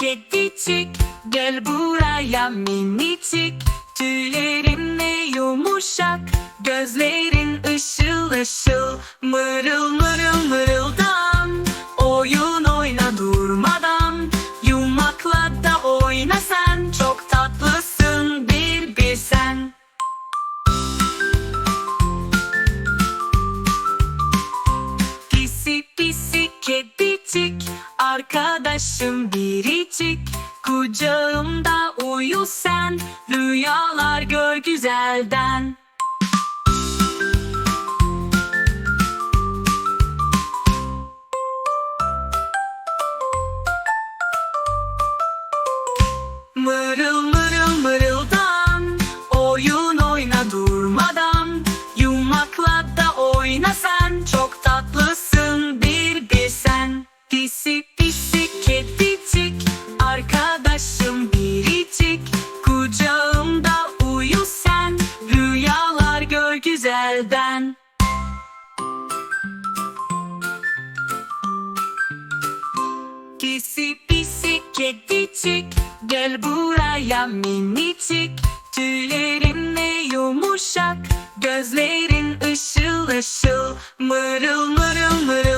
kedicik Gel buraya minicik. Tüylerinle yumuşak. Gözlerin ışıl ışıl. Mırıl mırıl mırıldan. Oyun oyna durmadan. Yumakla da oyna sen Çok tatlısın bir bir sen Pisi pisi kedicik Arkadaşım biricik. Kucağımda uyu sen Rüyalar gör güzelden. Mırıl kedicik Gel buraya minicik. Tüylerinle yumuşak Gözlerin ışıl ışıl Mırıl mırıl mırıldan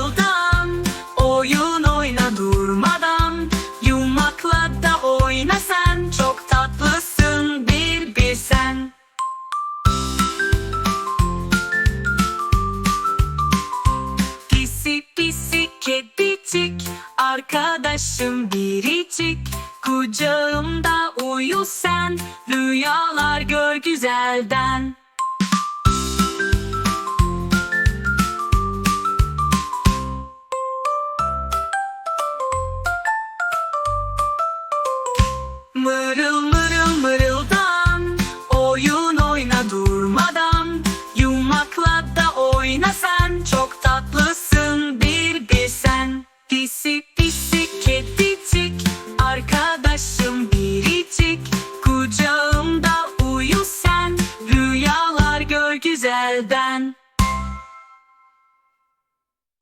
Arkadaşım biricik. Kucağımda uyu sen Rüyalar gör güzelden. Mırıl mırıl